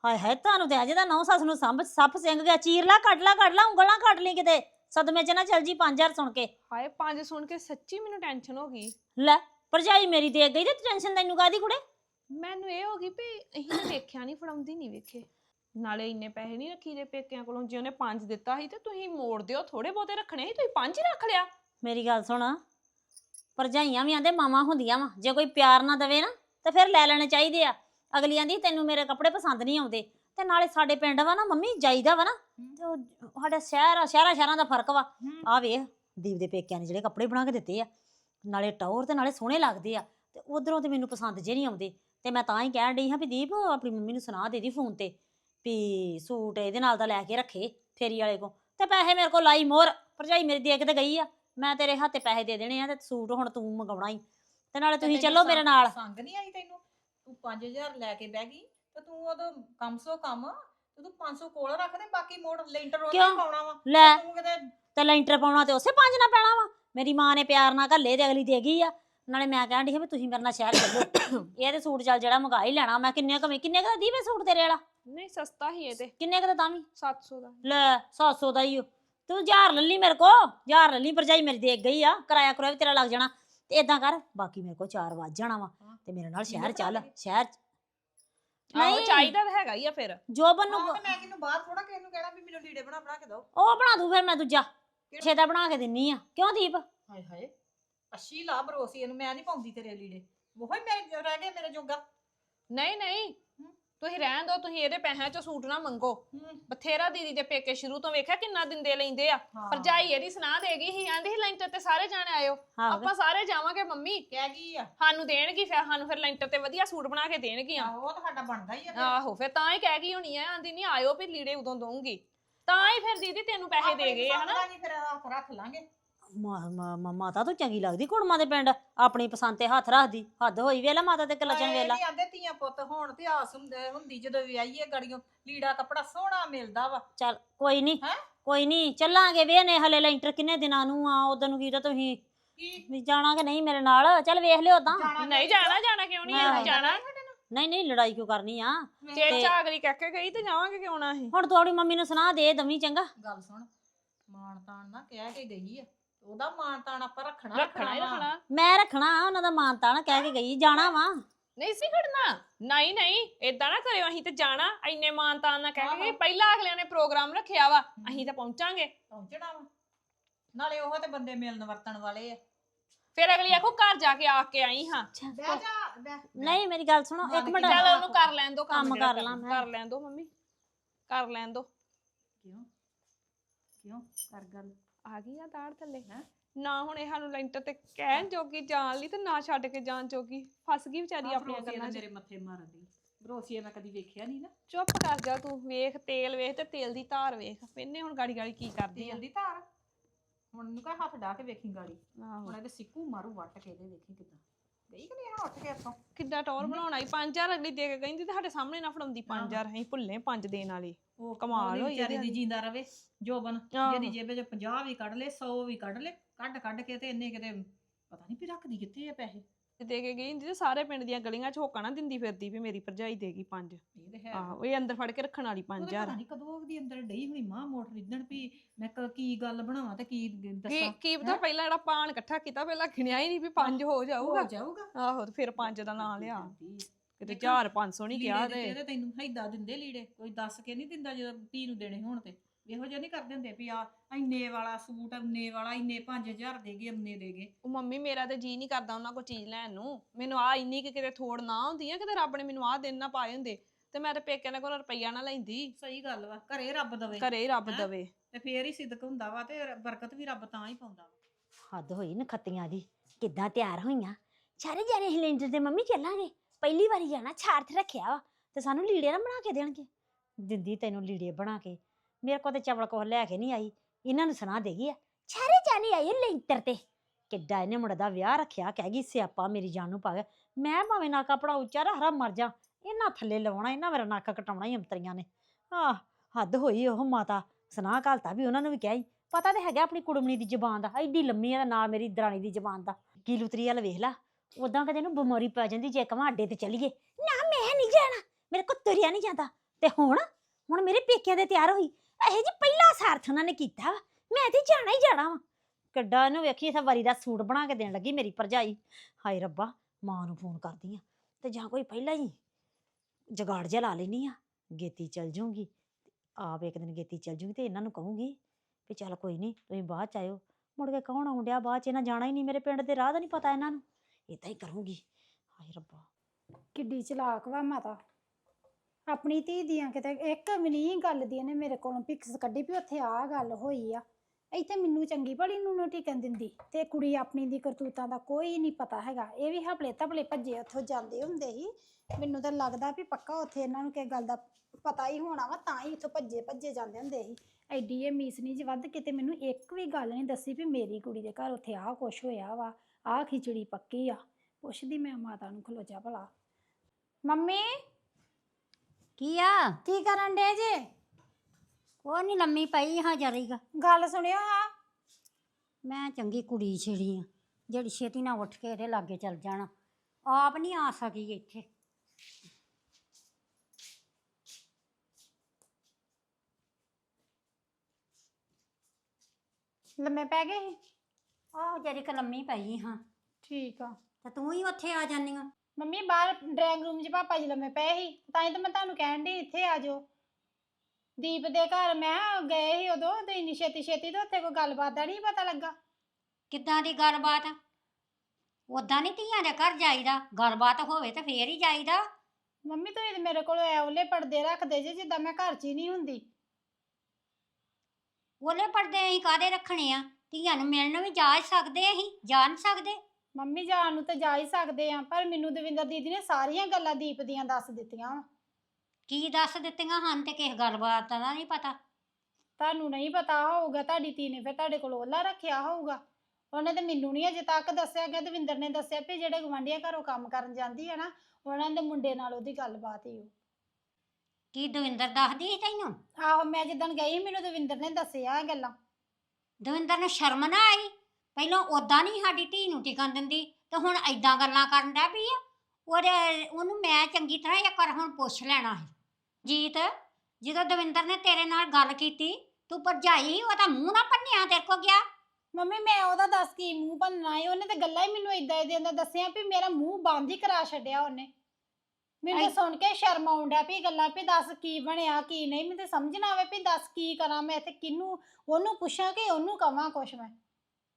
ਹਾਏ ਹਾਏ ਤੁਹਾਨੂੰ ਤੇ ਅਜੇ ਦਾ ਨੌ ਸੱਸ ਨੂੰ ਸੰਭ ਸੱਪ ਸਿੰਘ ਗਿਆ। ਚੀਰ ਲਾ ਕੱਢ ਲਾ ਕੱਢ ਲਾ ਉਂਗਲਾਂ ਕੱਢ ਲਈ ਕਿਤੇ। ਸਦਮੇ ਚ ਨਾ ਚਲ ਜੀ 5000 ਸੁਣ ਕੇ। ਹਾਏ ਪੰਜ ਸੁਣ ਕੇ ਸੱਚੀ ਮੈਨੂੰ ਟੈਨਸ਼ਨ ਹੋ ਗਈ। ਲੈ ਭਰਜਾਈ ਮੇਰੀ ਦੇ ਗਈ ਤੇ ਟੈਨਸ਼ਨ ਤੈਨੂੰ ਕਾਦੀ ਕੁੜੇ? ਮੈਨੂੰ ਇਹ ਹੋ ਗਈ ਵੀ ਤਾਂ ਵੇਖਿਆ ਨਹੀਂ ਫੜਾਉਂਦੀ ਨਹੀਂ ਵੇਖੇ। ਨਾਲੇ ਇੰਨੇ ਪੈਸੇ ਨਹੀਂ ਰੱਖੀ ਦੇ ਪੇਕਿਆਂ ਕੋਲੋਂ ਜੇ ਉਹਨੇ ਪੰਜ ਦਿੱਤਾ ਸੀ ਤੇ ਤੁਸੀਂ ਮੋੜ ਦਿਓ ਥੋੜੇ ਬਹੁਤੇ ਰੱਖਣੇ ਸੀ ਤੁਸੀਂ ਪੰਜ ਹੀ ਰੱਖ ਲਿਆ। ਮੇਰੀ ਗੱਲ ਸੁਣ ਭਰਜਾਈਆਂ ਵੀ ਆਂਦੇ ਮਾਵਾਂ ਹੁੰਦੀਆਂ ਵਾ ਜੇ ਕੋਈ ਪਿਆਰ ਨਾ ਦੇਵੇ ਨਾ ਤਾਂ ਫਿਰ ਲੈ ਲੈਣੇ ਚਾਹੀਦੇ ਆ। ਅਗਲੀ ਆਂਦੀ ਤੈਨੂੰ ਮੇਰੇ ਕੱਪੜੇ ਪਸੰਦ ਨਹੀਂ ਆਉਂਦੇ। ਤੇ ਨਾਲੇ ਸਾਡੇ ਪਿੰਡ ਵਾ ਨਾ ਮੰਮੀ ਜਾਈਦਾ ਵਾ ਨਾ ਤੇ ਉਹ ਸਾਡੇ ਸ਼ਹਿਰ ਆ ਸ਼ਹਿਰਾਂ ਸ਼ਹਿਰਾਂ ਦਾ ਫ਼ਰਕ ਵਾ। ਆ ਵੇਖ ਦੀਪ ਦੇ ਪੇਕਿਆਂ ਨੇ ਜਿਹੜੇ ਕੱਪੜੇ ਬਣਾ ਕੇ ਦਿੱਤੇ ਆ ਨਾਲੇ ਟੌਰ ਤੇ ਨਾਲੇ ਸੋਹਣੇ ਲੱਗਦੇ ਆ ਤੇ ਉਧਰੋਂ ਤੇ ਮੈਨੂੰ ਪਸੰਦ ਜੇ ਨਹੀਂ ਆਉਂਦੇ। ਤੇ ਮੈਂ ਤਾਂ ਹੀ ਕਹਿਣ ਡਈ ਹਾਂ ਵੀ ਦੀਪ ਆਪਣੀ ਮੰਮੀ ਨੂੰ ਸੁਣਾ ਦੇ ਦੀ ਫੋਨ ਤੇ ਵੀ ਸੂਟ ਇਹਦੇ ਨਾਲ ਦਾ ਲੈ ਕੇ ਰੱਖੇ ਫੇਰੀ ਵਾਲੇ ਕੋ ਤੇ ਪੈਸੇ ਮੇਰੇ ਕੋਲ ਲਾਈ ਮੋਰ ਭਰਜਾਈ ਮੇਰੀ ਦੇ ਕੇ ਤੇ ਗਈ ਆ ਮੈਂ ਤੇਰੇ ਹੱਥੇ ਪੈਸੇ ਦੇ ਦੇਣੇ ਆ ਤੇ ਸੂਟ ਹੁਣ ਤੂੰ ਮੰਗਾਉਣਾ ਹੀ ਤੇ ਨਾਲੇ ਤੁਸੀਂ ਚੱਲੋ ਮੇਰੇ ਨਾਲ। ਸੰਗ ਨਹੀਂ ਆਈ ਤੈਨੂੰ? ਤੂੰ 5000 ਲੈ ਕੇ ਬਹਿ ਗਈ ਤੇ ਤੂੰ ਉਦੋਂ ਕਮ ਸੋ ਕਮ ਤੇ ਤੂੰ 500 ਕੋਲ ਰੱਖ ਦੇ ਬਾਕੀ ਮੋੜ ਲੈਂਟਰ ਉਹਨੇ ਕਿਉਂ? ਪਾਉਣਾ ਵਾ। ਲੈ। ਤੂੰ ਕਿਤੇ ਤੇ ਲੈਂਟਰ ਪਾਉਣਾ ਤੇ ਉਸੇ ਪੰਜ ਨਾ ਪੈਣਾ ਵਾ। ਮੇਰੀ ਮਾਂ ਨੇ ਪਿਆਰ ਨਾਲ ਘੱਲੇ ਤੇ ਅਗਲੀ ਦੇ ਗਈ ਆ। ਨਾਲੇ ਮੈਂ ਕਹਿਣ ਡਈ ਸੀ ਵੀ ਤੁਸੀਂ ਮੇਰੇ ਨਾਲ ਸ਼ਹਿਰ ਚੱਲੋ। ਇਹ ਤੇ ਸੂਟ ਚੱਲ ਜਿਹੜਾ ਮੰਗਾ ਹੀ ਲੈਣਾ। ਮੈਂ ਕਿੰਨੇ ਕਮੇ ਕਿੰਨੇ ਕੁ ਦਾ ਦੀਵੇ ਸੂਟ ਤੇਰੇ ਵਾਲਾ? ਨਹੀਂ ਸਸਤਾ ਹੀ ਇਹ ਤੇ। ਕਿੰਨੇ ਕੁ ਦਾ ਤਾਂ ਵੀ? 700 ਦਾ ਲੈ 700 ਦਾ ਹੀ ਓ। ਤੂੰ ਹਜ਼ਾਰ ਲੱਲੀ ਮੇਰੇ ਕੋ ਹਜ਼ਾਰ ਲੱਲੀ ਭਰਜਾਈ ਮੇਰੀ ਦੇ ਗਈ ਆ। ਕਿਰਾਇਆ ਕਰੋਇਆ ਵੀ ਤੇਰਾ ਲੱਗ ਜਾਣਾ। ਤੇ ਇਦਾਂ ਕਰ ਬਾਕੀ ਮੇਰੇ ਕੋ 4 ਵੱਜ ਜਾਣਾ ਵਾ। ਤੇ ਮੇਰੇ ਨਾਲ ਸ਼ਹਿਰ ਚੱਲ। ਸ਼ਹਿਰ ਆਹੋ ਨਹੀਂ। ਚਾਹੀਦਾ ਤਾਂ ਹੈਗਾ ਹੀ ਆ ਫਿਰ। ਜੋਬਨ ਨੂੰ ਹਾਂ ਤੇ ਮੈਂ ਕਿਹਨੂੰ ਬਾਹਰ ਥੋੜਾ ਕਿਸੇ ਨੂੰ ਕਹਿਣਾ ਵੀ ਮੈਨੂੰ ਲੀੜੇ ਬਣਾ ਬਣਾ ਕੇ ਦਿਓ। ਉਹ ਬਣਾ ਦੂ ਫਿਰ ਮੈਂ ਦੂਜਾ। ਛੇ ਦਾ ਬਣਾ ਕੇ ਦਿੰਨੀ ਆ। ਕਿਉਂ ਦੀਪ? ਹਾਏ ਹਾਏ ਅੱਛੀ ਲਾ ਬਰੋਸੀ ਇਹਨੂੰ ਮੈਂ ਨਹੀਂ ਪਾਉਂਦੀ ਤੇਰੇ ਲੀੜੇ। ਉਹੀ ਮੇਰੇ ਰਹਿ ਗਏ ਮੇਰੇ ਜੋਗਾ। ਨਹੀਂ ਨਹੀਂ ਤੁਸੀਂ ਰਹਿਣ ਦਿਓ ਤੁਸੀਂ ਇਹਦੇ ਪੈਸਿਆਂ ਚੋਂ ਸੂਟ ਨਾ ਮੰਗੋ। ਬਥੇਰਾ ਦੀਦੀ ਦੇ ਪੇਕੇ ਸ਼ੁਰੂ ਤੋਂ ਵੇਖਿਆ ਕਿੰਨਾ ਦਿੰਦੇ ਲੈਂਦੇ ਆ। ਭਰਜਾਈ ਇਹਦੀ ਸੁਣਾ ਦੇਗੀ ਹੀ ਆਂਦੀ ਸੀ ਲੈਂਟਰ ਤੇ ਸਾਰੇ ਜਾਣੇ ਆਇਓ। ਹਾਂ। ਆਪਾਂ ਸਾਰੇ ਜਾਵਾਂਗੇ ਮੰਮੀ। ਕਹਿ ਗਈ ਆ। ਸਾਨੂੰ ਦੇਣਗੀ ਫਿਰ ਸਾਨੂੰ ਫਿਰ ਲੈਂਟਰ ਤੇ ਵਧੀਆ ਸੂਟ ਬਣਾ ਕੇ ਦੇਣਗੀਆਂ। ਆਹੋ ਉਹ ਤਾਂ ਸਾਡਾ ਬਣਦਾ ਹੀ ਆ। ਆਹੋ ਫਿਰ ਤਾਂ ਹੀ ਕਹਿ ਗਈ ਹੋਣੀ ਆ ਆਂਦੀ ਨਹੀਂ ਆਇਓ ਵੀ ਲੀੜੇ ਉਦੋਂ ਦਊਂਗੀ। ਤਾਂ ਹੀ ਫਿਰ ਦੀਦੀ ਤੈਨੂੰ ਪੈਸੇ ਦੇ ਗਏ ਆ ਹਨਾ ਦਾ ਫਿਰ ਹੱਥ ਰੱਖ ਲਾਂਗੇ। ਮਾ- ਮਾ- ਮਾ- ਮਾਤਾ ਤੂੰ ਚੰਗੀ ਲੱਗਦੀ ਕੁੜਮਾਂ ਦੇ ਪਿੰਡ। ਆਪਣੀ ਪਸੰਦ ਤੇ ਹੱਥ ਰੱਖਦੀ। ਹੱਦ ਹੋਈ ਵੇਲਾ ਮਾਤਾ ਤੇ ਕਲਚਣ ਵੇਲਾ। ਨਹੀਂ ਆਂਦੇ ਧੀਆਂ ਪੁੱਤ ਹੋਣ ਤੇ ਆਸ ਹੁੰਦੇ ਹੁੰਦੀ ਜਦੋਂ ਵਿਆਹੀਏ ਗੜੀਆਂ ਲੀੜਾ ਕੱਪੜਾ ਸੋਹਣਾ ਮਿਲਦਾ ਵਾ। ਚੱਲ ਕੋਈ ਨਹੀਂ ਹੈਂ? ਕੋਈ ਨਹੀਂ ਚੱਲਾਂਗੇ ਵੇਨੇ ਹਲੇ ਲੈਂਟਰ ਕਿੰਨੇ ਦਿਨਾਂ ਨੂੰ ਆ ਉਦੋਂ ਨੂੰ ਕੀ ਤਾਂ ਤੁਸੀਂ ਕੀ? ਵੀ ਜਾਣਾ ਕਿ ਨਹੀਂ ਮੇਰੇ ਨਾਲ? ਚੱਲ ਵੇਖ ਲਿਓ ਤਾਂ। ਜਾਣਾ ਨਹੀਂ ਜਾਣਾ ਜਾਣਾ ਕਿਉਂ ਨਹੀਂ ਹਾਂ। ਜਾਣਾ। ਨਹੀਂ ਨਹੀਂ ਲੜਾਈ ਕਿਉਂ ਕਰਨੀ ਆ? ਜੇ ਤੇ- ਝਾਗਰੀ ਕਹਿ ਕੇ ਗਈ ਤੇ ਜਾਵਾਂਗੇ ਕਿਉਂ ਨਾ ਅਸੀਂ? ਹੁਣ ਤੁਹਾਡੀ ਮੰਮੀ ਨੂੰ ਸੁਣਾ ਦੇ ਦਵੀਂ ਚੰਗਾ। ਗੱਲ ਸੁਣ। ਮਾਣ ਤਾਣ ਨਾ ਕਹਿ ਕੇ ਗਈ ਆ। ਉਹਦਾ ਮਾਣ ਤਾਣ ਆਪਾਂ ਰੱਖਣਾ ਰੱਖਣਾ ਹੀ ਵਾ। ਰੱਖਣਾ। ਮੈਂ ਰੱਖਣਾ ਉਹਨਾਂ ਦਾ ਮਾਨ ਤਾਣ ਕਹਿ ਕੇ ਗਈ ਜਾਣਾ ਵਾ। ਨਹੀਂ ਸੀ ਖੜਨਾ। ਨਹੀਂ ਨਹੀਂ ਏਦਾਂ ਨਾ ਕਰਿਓ ਅਸੀਂ ਤੇ ਜਾਣਾ। ਇੰਨੇ ਮਾਨਤਾਨ ਨਾਲ ਕਹਿ ਕੇ। ਆਹੋ। ਪਹਿਲਾਂ ਅਗਲਿਆਂ ਨੇ ਪ੍ਰੋਗਰਾਮ ਰੱਖਿਆ ਵਾ ਅਸੀਂ ਤਾਂ ਪਹੁੰਚਾਂਗੇ। ਪਹੁੰਚਣਾ ਵਾ। ਨਾਲੇ ਉਹ ਤੇ ਬੰਦੇ ਮਿਲਣ ਵਰਤਣ ਵਾਲੇ ਆ। ਫਿਰ ਅਗਲੀ ਆਖੋ ਘਰ ਜਾ ਕੇ ਆ ਕੇ ਆਈ ਹਾਂ। ਬਹਿ ਜਾ ਬਹਿ। ਬਹਿ। ਨਹੀਂ ਮੇਰੀ ਗੱਲ ਸੁਣੋ ਇੱਕ ਮੰਨ ਮਿੰਟ। ਚੱਲ। ਉਹਨੂੰ ਕਰ ਲੈਣ ਦੋ ਕੰਮ ਕੰਮ ਜਿਹੜਾ ਕਰ ਲਾਂ ਮੈਂ। ਕਰ ਲੈਣ ਦੋ ਮੰਮੀ। ਕਰ ਲੈਣ ਦੋ। ਕਿਉਂ? ਕਿਉਂ? ਕਰ ਗੱਲ। ਆ ਗਈ ਆ ਦਾੜ ਥੱਲੇ? ਨਾ ਹੁਣ ਇਹ ਸਾਨੂੰ ਲੈਂਟਰ ਤੇ ਕਹਿਣ ਜੋਗੀ ਜਾਣ ਲਈ ਤੇ ਨਾ ਛੱਡ ਕੇ ਜਾਣ ਜੋਗੀ। ਫਸ ਗਈ ਵਿਚਾਰੀ ਆਪਣੀਆਂ ਗੱਲਾਂ 'ਚ। ਮੇਰੇ ਮੱਥੇ ਮਾਰਦੀ ਭਰੋਸੀਏ ਮੈਂ ਕਦੀ ਵੇਖਿਆ ਨਹੀਂ ਨਾ। ਚੁੱਪ ਕਰ ਜਾ ਤੂੰ ਵੇਖ ਤੇਲ ਵੇਖ ਤੇ ਤੇਲ ਦੀ ਧਾਰ ਵੇਖ। ਇਹਨੇ ਹੁਣ ਗਾੜੀ ਗਾੜੀ ਕੀ ਕਰਦੀ ਆ? ਤੇਲ ਦੀ ਧਾਰ? ਹੁਣ ਨੂੰ ਕਹ ਹੱਥ ਡਾ ਕੇ ਵੇਖੀ ਗਾੜੀ। ਆਹੋ। ਹੁਣ ਇਹਦੇ ਸਿੱਕੂ ਮਾਰੂ ਵੱਟ ਕੇ ਇਹਦੇ ਵੇਖੀ ਕਿਦਾਂ। ਗਈ ਕਿ ਨਹੀਂ ਹਾਂ ਉੱਠ ਕੇ ਇੱਥੋਂ? ਕਿੱਦਾਂ ਟੌਰ ਬਣਾਉਣਾ ਈ 5000 ਅਗਲੀ ਦੇ ਕੇ ਕਹਿੰਦੀ ਤੇ ਸਾਡੇ ਸਾਹਮਣੇ ਨਾ ਫੜਾਉਂਦੀ 5000 ਅਸੀਂ ਭੁੱਲੇ 5 ਦੇਣ ਵਾਲੀ। ਉਹ ਕਮਾਲ ਹੋਈ ਇਹਦੀ। ਦੀ ਜਿੰਦਾ ਰਵੇ ਜੋਬਨ। ਜਿਹਦੀ ਜੇਬੇ ਚ 50 ਵੀ ਕੱਢ ਲੇ 100 ਵੀ ਕੱਢ ਲੇ ਕੱਢ ਕੱਢ ਕੇ ਤੇ ਇੰਨੇ ਕਿਤੇ ਪਤਾ ਨਹੀਂ ਵੀ ਰੱਖਦੀ ਕਿੱਥੇ ਆ ਪੈਸੇ। ਦੇ ਕੇ ਗਈ ਹੁੰਦੀ ਤੇ ਸਾਰੇ ਪਿੰਡ ਦੀਆਂ ਗਲੀਆਂ ਚ ਹੋਕਾ ਨਾ ਦਿੰਦੀ ਫਿਰਦੀ ਵੀ ਮੇਰੀ ਭਰਜਾਈ ਦੇਗੀ ਪੰਜ। ਇਹ ਤੇ ਹੈ। ਆਹੋ ਇਹ ਅੰਦਰ ਫੜ ਕੇ ਰੱਖਣ ਵਾਲੀ ਉਹਦੇ 5000 ਪਤਾ ਨਹੀਂ ਕਦੋਂ ਦੀ ਅੰਦਰ ਡਈ ਹੋਣੀ ਮਾਂ ਮੋਟਰ ਰਿੱਧਣ ਵੀ ਮੈਂ ਕ- ਕੀ ਗੱਲ ਬਣਾਵਾਂ ਤੇ ਕੀ ਗ- ਕੀ ਦੱਸਾਂ ਕੀ ਪਤਾ ਪਹਿਲਾਂ ਜਿਹੜਾ ਪਾਣ ਇਕੱਠਾ ਕੀਤਾ ਪਹਿਲਾਂ ਗਿਣਿਆ ਹੀ ਨਹੀਂ ਵੀ ਪੰਜ ਹੋ ਹੋ ਜਾਊਗਾ। ਜਾਊਗਾ। ਆਹੋ ਤੇ ਫਿਰ ਪੰਜ ਦਾ ਨਾਂ ਲਿਆ। ਕਿਤੇ ਦੇਖਾਂ, 4 500 ਨਹੀਂ ਕਿਹਾ ਲੀੜੇ ਦਿੱਤੇ ਤੇ। ਤੇ ਤੈਨੂੰ ਹੈਦਾ ਦਿੰਦੇ ਲੀੜੇ ਕੋਈ ਦੱਸ ਕੇ ਨਹੀਂ ਦਿੰਦਾ ਜਦੋਂ ਧੀ ਨੂੰ ਦੇਣੇ ਹੋਣ ਤੇ। ਇਹੋ ਜਿਹਾ ਨਹੀਂ ਕਰਦੇ ਹੁੰਦੇ ਵੀ ਆ ਇੰਨੇ ਵਾਲਾ ਸੂਟ ਇੰਨੇ ਵਾਲਾ ਇੰਨੇ 5000 ਦੇ ਗਏ ਇੰਨੇ ਦੇ ਗਏ। ਉਹ ਮੰਮੀ ਮੇਰਾ ਤੇ ਜੀ ਨਹੀਂ ਕਰਦਾ ਉਹਨਾਂ ਕੋਲ ਚੀਜ਼ ਲੈਣ ਨੂੰ। ਮੈਨੂੰ ਆ ਇੰਨੀ ਕਿ ਕਿਤੇ ਥੋੜ ਨਾ ਹੁੰਦੀ ਆ ਕਿਤੇ ਰੱਬ ਨੇ ਮੈਨੂੰ ਆ ਦਿਨ ਨਾ ਪਾਏ ਹੁੰਦੇ। ਤੇ ਮੈਂ ਤੇ ਪੇਕੇ ਨਾਲ ਕੋਲ ਰੁਪਈਆ ਨਾ ਲੈਂਦੀ। ਸਹੀ ਗੱਲ ਵਾ ਘਰੇ ਰੱਬ ਦਵੇ। ਘਰੇ ਹੀ ਰੱਬ ਹੈਂ? ਦਵੇ। ਤੇ ਫੇਰ ਹੀ ਸਿੱਧਕ ਹੁੰਦਾ ਵਾ ਤੇ ਰ- ਬਰਕਤ ਵੀ ਰੱਬ ਤਾਂ ਹੀ ਪਾਉਂਦਾ ਵਾ। ਹੱਦ ਹੋਈ ਨਖੱਤੀਆਂ ਦੀ ਕਿੱਦਾਂ ਤਿਆਰ ਹੋਈਆਂ। ਸਾਰੇ ਜਾਣੇ ਸਿਲੰਡਰ ਦੇ ਮੰਮੀ ਚੱਲਾਂਗੇ। ਪਹਿਲੀ ਵਾਰੀ ਜਾਣਾ ਛਾਰਥ ਰੱਖਿਆ ਵਾ। ਤੇ ਸਾਨੂੰ ਲੀੜੇ ਨਾ ਬਣਾ ਕੇ ਦੇਣਗੇ। ਦਿੰਦੀ ਤੈਨੂੰ ਲੀੜੇ ਬਣਾ ਕੇ। ਮੇਰੇ ਕੋਲ ਤੇ ਚਵਲ ਕੋਹ ਲੈ ਕੇ ਨਹੀਂ ਆਈ ਇਹਨਾਂ ਨੂੰ ਸੁਣਾ ਦੇਗੀ ਆ ਸਾਰੇ ਜਾਣੇ ਆਏ ਲੈਂਟਰ ਤੇ। ਕਿੱਡਾ ਇਹਨੇ ਮੁੰਡੇ ਦਾ ਵਿਆਹ ਰੱਖਿਆ ਕਹਿ ਗਈ ਸਿਆਪਾ ਮੇਰੀ ਜਾਨ ਨੂੰ ਪਾਵੇ ਮੈਂ ਭਾਵੇਂ ਨਾ ਕਪੜਾ ਉੱਚਾ ਹਰਾ ਮਰ ਜਾ। ਇਹਨਾਂ ਥੱਲੇ ਲਵਾਉਣਾ ਇਹਨਾਂ ਮੇਰਾ ਨੱਕ ਕਟਾਉਣਾ ਹੀ ਅੰਤਰੀਆਂ ਨੇ। ਆਹ ਹੱਦ ਹੋਈ ਉਹ ਮਾਤਾ। ਸੁਨਾ ਘਾਲਤਾ ਵੀ ਉਹਨਾਂ ਨੂੰ ਵੀ ਕਿਹਾ ਪਤਾ ਤੇ ਹੈਗਾ ਆਪਣੀ ਕੁੜਮਣੀ ਦੀ ਜ਼ਬਾਨ ਦਾ ਐਡੀ ਲੰਮੀ ਆ ਨਾਲ ਮੇਰੀ ਦਰਾਣੀ ਦੀ ਜ਼ਬਾਨ ਦਾ। ਕੀ ਲੁਤਰੀ ਵਾਲ ਵੇਖ ਲਾ ਉਦਾਂ ਕਦੇ ਨੂੰ ਬਿਮਾਰੀ ਪੈ ਜਾਂਦੀ ਜੇ ਕਵਾਂ ਅੱਡੇ ਤੇ ਚੱਲੀਏ। ਨਾ ਮੈਂ ਨਹੀਂ ਜਾਣਾ ਮੇਰੇ ਕੋ ਤੁਰਿਆ ਨਹੀਂ ਜਾਂਦਾ। ਤੇ ਹੁਣ ਹੁਣ ਮੇਰੇ ਪੇਕਿਆਂ ਦੇ ਤਿਆਰ ਹੋਈ। ਇਹ ਜੀ ਪਹਿਲਾ ਸਾਰਥ ਉਹਨਾਂ ਨੇ ਕੀਤਾ ਵਾ। ਮੈਂ ਤੇ ਜਾਣਾ ਹੀ ਜਾਣਾ ਵਾ। ਕੱਡਾ ਇਹਨੂੰ ਵੇਖੀ, ਇਥੇ ਵਰੀ ਦਾ ਸੂਟ ਬਣਾ ਕੇ ਦੇਣ ਲੱਗੀ ਮੇਰੀ ਭਰਜਾਈ। ਹਾਏ ਰੱਬਾ, ਮਾਂ ਨੂੰ ਫੋਨ ਕਰਦੀ ਆ। ਤੇ ਜਾਂ ਕੋਈ ਪਹਿਲਾਂ ਹੀ ਜਗਾੜ ਜਿਹਾ ਲਾ ਲੈਣੀ ਆ। ਗੇਤੀ ਚੱਲ ਜੂੰਗੀ। ਆਪ ਇੱਕ ਦਿਨ ਗੇਤੀ ਚੱਲ ਜੂੰਗੀ ਤੇ ਇਹਨਾਂ ਨੂੰ ਕਹੂੰਗੀ ਵੀ ਚੱਲ ਕੋਈ ਨਹੀਂ ਤੁਸੀਂ ਬਾਅਦ ਚ ਆਇਓ। ਮੁੜ ਕੇ ਕੌਣ ਆਉਣ ਡਿਆ? ਬਾਅਦ ਚ ਇਹਨਾਂ ਜਾਣਾ ਹੀ ਨਹੀਂ ਮੇਰੇ ਪਿੰਡ ਦੇ, ਰਾਹ ਦਾ ਨਹੀਂ ਪਤਾ ਇਹਨਾਂ ਨੂੰ। ਇਦਾਂ ਹੀ ਕਰੂੰਗੀ। ਹਾਏ ਰੱਬਾ। ਕਿੱਡੀ ਚਲਾਕ ਵਾ ਮਾਤਾ। ਆਪਣੀ ਧੀ ਦੀਆਂ ਕਿਤੇ, ਇੱਕ ਵੀ ਨਹੀਂ ਗੱਲ ਦੀ ਇਹਨੇ ਮੇਰੇ ਕੋਲੋਂ ਪਿਕਸ ਕੱਢੀ ਵੀ ਉੱਥੇ ਆ ਗੱਲ ਹੋਈ ਆ। ਇੱਥੇ ਮੈਨੂੰ ਚੰਗੀ ਭਲੀ ਨੂੰ ਨੀ ਦਿੰਦੀ ਤੇ ਕੁੜੀ ਆਪਣੀ ਦੀ ਕਰਤੂਤਾਂ ਦਾ ਕੋਈ ਨਹੀਂ ਪਤਾ ਹੈਗਾ। ਇਹ ਵੀ ਹਪਲੇ ਤਪਲੇ ਭੱਜੇ ਉੱਥੋਂ ਜਾਂਦੇ ਹੁੰਦੇ ਸੀ। ਮੈਨੂੰ ਤਾਂ ਲੱਗਦਾ ਵੀ ਪੱਕਾ ਉੱਥੇ ਇਹਨਾਂ ਨੂੰ ਕਿਸੇ ਗੱਲ ਦਾ ਪਤਾ ਹੀ ਹੋਣਾ ਵਾ, ਤਾਂ ਹੀ ਇੱਥੋਂ ਭੱਜੇ ਭੱਜੇ ਜਾਂਦੇ ਹੁੰਦੇ ਸੀ। ਐਡੀ ਇਹ ਮੀਸਨੀ ਜੀ ਵੱਧ ਕਿਤੇ ਮੈਨੂੰ ਇੱਕ ਵੀ ਗੱਲ ਨਹੀਂ ਦੱਸੀ ਵੀ ਮੇਰੀ ਕੁੜੀ ਦੇ ਘਰ ਉੱਥੇ ਆਹ ਕੁਛ ਹੋਇਆ ਵਾ, ਆਹ ਖਿਚੜੀ ਪੱਕੀ ਆ। ਪੁੱਛਦੀ ਮੈਂ ਮਾਤਾ ਨੂੰ ਖਲੋ ਭਲਾ। ਮੰਮੀ ਕੀ ਆ? ਕੀ ਕਰਨ ਡੇ ਜੇ? ਉਹ ਨਹੀਂ ਲੰਮੀ ਪਈ ਹਾਂ ਜਰੀ ਗਾ। ਗੱਲ ਸੁਣਿਓ ਹਾਂ। ਮੈਂ ਚੰਗੀ ਕੁੜੀ ਛੇੜੀ ਆ ਜਿਹੜੀ ਛੇਤੀ ਨਾਲ ਉੱਠ ਕੇ ਇਹਦੇ ਲਾਗੇ ਚੱਲ ਜਾਣਾ। ਆਪ ਨਹੀਂ ਆ ਸਕੀ ਇੱਥੇ। ਲੰਮੇ ਪੈ ਗਏ ਸੀ? ਆਹ ਜਰੀ ਕ ਲੰਮੀ ਪਈ ਹਾਂ। ਠੀਕ ਆ। ਤੇ ਤੂੰ ਹੀ ਉੱਥੇ ਆ ਜਾਨੀ ਆ। ਮੰਮੀ ਬਾਹਰ ਡਰਾਇੰਗ ਰੂਮ 'ਚ ਪਾਪਾ ਜੀ ਲੰਮੇ ਪਏ ਸੀ ਤਾਂ ਹੀ ਤਾਂ ਮੈਂ ਤੁਹਾਨੂੰ ਕਹਿਣ ਦੀ ਇੱਥੇ ਆ ਜਾਓ। ਦੀਪ ਦੇ ਘਰ ਮੈਂ ਗਏ ਸੀ ਉਦੋਂ ਤੇ ਇੰਨੀ ਛੇਤੀ ਛੇਤੀ ਤੇ ਉੱਥੇ ਕੋਈ ਗੱਲਬਾਤ ਦਾ ਨਹੀਂ ਪਤਾ ਲੱਗਾ। ਕਿੱਦਾਂ ਦੀ ਗੱਲਬਾਤ? ਉਦਾਂ ਨਹੀਂ ਧੀਆਂ ਦੇ ਘਰ ਜਾਈਦਾ ਗੱਲਬਾਤ ਹੋਵੇ ਤੇ ਫੇਰ ਹੀ ਜਾਈਦਾ। ਮੰਮੀ ਤੁਸੀਂ ਤੇ ਮੇਰੇ ਕੋਲ ਐਵਲੇ ਪਰਦੇ ਰੱਖਦੇ ਜੇ ਜਿੱਦਾਂ ਮੈਂ ਘਰ 'ਚ ਹੀ ਨਹੀਂ ਹੁੰਦੀ। ਉਹਲੇ ਪਰਦੇ ਅਸੀਂ ਕਾਦੇ ਰੱਖਣੇ ਆ? ਧੀਆਂ ਨੂੰ ਮਿਲਣ ਵੀ ਜਾ ਸਕਦੇ ਅਸੀਂ ਜਾ ਨਹੀਂ ਸਕਦੇ। ਮੰਮੀ ਜਾਣ ਨੂੰ ਤਾਂ ਜਾ ਹੀ ਸਕਦੇ ਆ ਪਰ ਮੈਨੂੰ ਦਵਿੰਦਰ ਦੀਦੀ ਨੇ ਸਾਰੀਆਂ ਗੱਲਾਂ ਦੀਪ ਦੀਆਂ ਦੱਸ ਦਿੱਤੀਆਂ। ਕੀ ਦੱਸ ਦਿੱਤੀਆਂ ਹਨ ਤੇ ਕਿਸ ਗੱਲਬਾਤ ਦਾ ਨਹੀਂ ਪਤਾ? ਤੁਹਾਨੂੰ ਨਹੀਂ ਪਤਾ ਹੋਊਗਾ ਤੁਹਾਡੀ ਧੀ ਨੇ ਫਿਰ ਤੁਹਾਡੇ ਕੋਲ ਉਹਲਾ ਰੱਖਿਆ ਹੋਊਗਾ। ਉਹਨੇ ਤੇ ਮੈਨੂੰ ਨਹੀਂ ਅਜੇ ਤੱਕ ਦੱਸਿਆ ਗਿਆ ਦਵਿੰਦਰ ਨੇ ਦੱਸਿਆ ਵੀ ਜਿਹੜੇ ਗਵਾਂਢੀਆਂ ਘਰੋਂ ਕੰਮ ਕਰਨ ਜਾਂਦੀ ਹੈ ਨਾ ਉਹਨਾਂ ਦੇ ਮੁੰਡੇ ਨਾਲ ਉਹਦੀ ਗੱਲਬਾਤ ਹੀ ਉਹ ਕੀ ਦਵਿੰਦਰ ਦੱਸਦੀ ਸੀ ਤੈਨੂੰ? ਆਹੋ ਮੈਂ ਜਿੱਦਣ ਗਈ ਮੈਨੂੰ ਦਵਿੰਦਰ ਨੇ ਦੱਸਿਆ ਇਹ ਗੱਲਾਂ। ਦਵਿੰਦਰ ਨੂੰ ਸ਼ਰਮ ਨਾ ਆਈ? ਪਹਿਲਾਂ ਉਦਾਂ ਨਹੀਂ ਸਾਡੀ ਧੀ ਨੂੰ ਟਿਕਣ ਦਿੰਦੀ ਤੇ ਹੁਣ ਐਦਾਂ ਗੱਲਾਂ ਕਰਨ ਡੈ ਪਈ ਆ। ਉਹਦੇ ਉਹਨੂੰ ਮੈਂ ਚੰਗੀ ਤਰ੍ਹਾਂ ਇੱਕ ਵਾਰ ਹੁਣ ਪੁੱਛ ਲੈਣਾ ਹੈ ਜੀਤ ਜਦੋਂ ਦਵਿੰਦਰ ਨੇ ਤੇਰੇ ਨਾਲ ਗੱਲ ਕੀਤੀ ਤੂੰ ਭਰਜਾਈ ਉਹ ਤਾਂ ਮੂੰਹ ਨਾ ਭੰਨਿਆ ਤੇਰੇ ਕੋ ਗਿਆ। ਮੰਮੀ ਮੈਂ ਉਹਦਾ ਦੱਸ ਕੀ ਮੂੰਹ ਭੰਨਣਾ ਏ ਉਹਨੇ ਤੇ ਗੱਲਾਂ ਹੀ ਮੈਨੂੰ ਇਦਾਂ ਇਦਾਂ ਦਾ ਦੱਸਿਆ ਵੀ ਮੇਰਾ ਮੂੰਹ ਬੰਦ ਹੀ ਕਰਾ ਛੱਡਿਆ ਉਹਨੇ। ਮੈਨੂੰ ਤਾਂ ਸੁਣ ਕੇ ਸ਼ਰਮ ਆਉਂਦਾ ਵੀ ਗੱਲਾਂ ਵੀ ਦੱਸ ਕੀ ਬਣਿਆ ਕੀ ਨਹੀਂ। ਮੈਨੂੰ ਤੇ ਸਮਝ ਨਾ ਆਵੇ ਵੀ ਦੱਸ ਕੀ ਕਰਾਂ ਮੈਂ ਇੱਥੇ ਕਿਹਨੂੰ ਉਹਨੂੰ ਪੁੱਛਾਂ ਕਿ ਉਹਨੂੰ ਕਵਾਂ ਕੁਛ ਮੈਂ।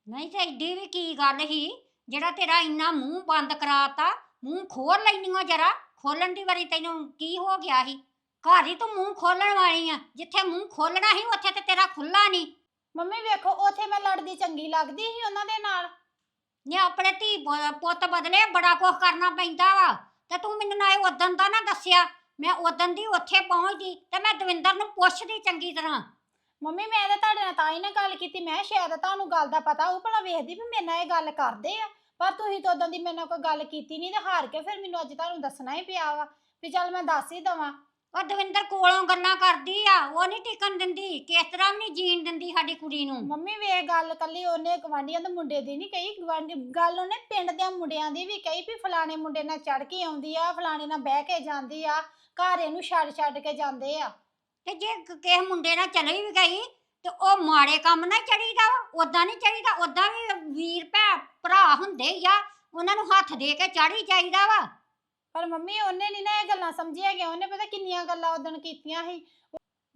ਨਹੀਂ ਤੇ ਐਡੀ ਵੀ ਕੀ ਗੱਲ ਸੀ? ਜਿਹੜਾ ਤੇਰਾ ਇੰਨਾ ਮੂੰਹ ਬੰਦ ਕਰਾਤਾ ਮੂੰਹ ਖੋਲ ਲੈਣੀਓ ਜਰਾ। ਖੋਲਣ ਦੀ ਵਾਰੀ ਤੈਨੂੰ ਕੀ ਹੋ ਗਿਆ ਸੀ? ਘਰ ਹੀ ਤੂੰ ਮੂੰਹ ਖੋਲਣ ਵਾਲੀ ਆ। ਜਿੱਥੇ ਮੂੰਹ ਖੋਲਣਾ ਸੀ ਉੱਥੇ ਤੇ ਤੇਰਾ ਖੁੱਲਾ ਨਹੀਂ। ਮੰਮੀ ਵੇਖੋ ਉੱਥੇ ਮੈਂ ਲੜਦੀ ਚੰਗੀ ਲੱਗਦੀ ਸੀ ਉਹਨਾਂ ਦੇ ਨਾਲ। ਨੇ ਆਪਣੇ ਧੀ ਪੁੱਤ ਬਦਲੇ ਬੜਾ ਕੁਝ ਕਰਨਾ ਪੈਂਦਾ ਵਾ। ਤੇ ਤੂੰ ਮੈਨੂੰ ਨਾ ਉਦਣ ਦਾ ਨਾ ਦੱਸਿਆ। ਮੈਂ ਉਦਣ ਦੀ ਉੱਥੇ ਪਹੁੰਚਦੀ ਤੇ ਮੈਂ ਦਵਿੰਦਰ ਨੂੰ ਪੁੱਛਦੀ ਚੰਗੀ ਤਰ੍ਹਾਂ। ਮੰਮੀ ਮੈਂ ਤਾਂ ਤੁਹਾਡੇ ਨਾਲ ਤਾਂ ਹੀ ਨਾ ਗੱਲ ਕੀਤੀ। ਮੈਂ ਕਿਹਾ ਸ਼ਾਇਦ ਤੁਹਾਨੂੰ ਗੱਲ ਦਾ ਪਤਾ ਉਹ ਭਲਾ ਵੇਖਦੀ ਵੀ ਮੇਰੇ ਨਾਲ ਇਹ ਗੱਲ ਕਰਦੇ ਆ। ਪਰ ਤੁਸੀਂ ਤਾਂ ਉਦੋਂ ਦੀ ਮੇਰੇ ਨਾਲ ਕੋਈ ਗੱਲ ਕੀਤੀ ਨਹੀਂ ਤੇ ਹਾਰ ਕੇ ਫਿਰ ਮੈਨੂੰ ਅੱਜ ਤੁਹਾਨੂੰ ਦੱਸਣਾ ਹੀ ਪਿਆ ਵਾ ਵੀ ਚੱਲ ਮੈਂ ਦੱਸ ਹੀ ਦਵਾਂ। ਉਹ ਦਵਿੰਦਰ ਕੋਲੋਂ ਗੱਲਾਂ ਕਰਦੀ ਆ ਉਹ ਨਹੀਂ ਟਿਕਣ ਦਿੰਦੀ ਕਿਸ ਤਰ੍ਹਾਂ ਵੀ ਨਹੀਂ ਜੀਣ ਦਿੰਦੀ ਸਾਡੀ ਕੁੜੀ ਨੂੰ। ਮੰਮੀ ਵੇ ਗੱਲ ਕੱਲੀ ਉਹਨੇ ਗਵਾਂਢੀਆਂ ਦੇ ਮੁੰਡੇ ਦੀ ਨਹੀਂ ਕਹੀ ਗਵਾਂਢੀ ਗੱਲ ਉਹਨੇ ਪਿੰਡ ਦੇ ਮੁੰਡਿਆਂ ਦੀ ਵੀ ਕਹੀ ਵੀ ਫਲਾਣੇ ਮੁੰਡੇ ਨਾਲ ਚੜ ਕੇ ਆਉਂਦੀ ਆ ਫਲਾਣੇ ਨਾਲ ਬਹਿ ਕੇ ਜਾਂਦੀ ਆ ਘਰ ਇਹਨੂੰ ਛੱਡ ਛੱਡ ਕੇ ਜਾਂਦੇ ਆ। ਤੇ ਜੇ ਕ- ਕਿਸੇ ਮੁੰਡੇ ਨਾਲ ਚਲੀ ਵੀ ਗਈ, ਤੇ ਉਹ ਮਾੜੇ ਕੰਮ ਨਾਲ ਚੜੀਦਾ ਉਦਾਂ ਨਹੀਂ ਚੜੀਦਾ ਉਦਾਂ ਵੀ ਵੀਰ ਭੈ, ਭਰਾ ਹੁੰਦੇ ਹੀ ਆ, ਉਹਨਾਂ ਨੂੰ ਹੱਥ ਦੇ ਕੇ ਚੜੀ ਜਾਈਦਾ ਵਾ। ਪਰ ਮੰਮੀ, ਉਹਨੇ ਨਹੀਂ ਨਾ ਇਹ ਗੱਲਾਂ ਸਮਝਿਆ ਗਿਆ ਉਹਨੇ ਪਤਾ ਕਿੰਨੀਆਂ ਗੱਲਾਂ ਉਦਣ ਕੀਤੀਆਂ ਸੀ।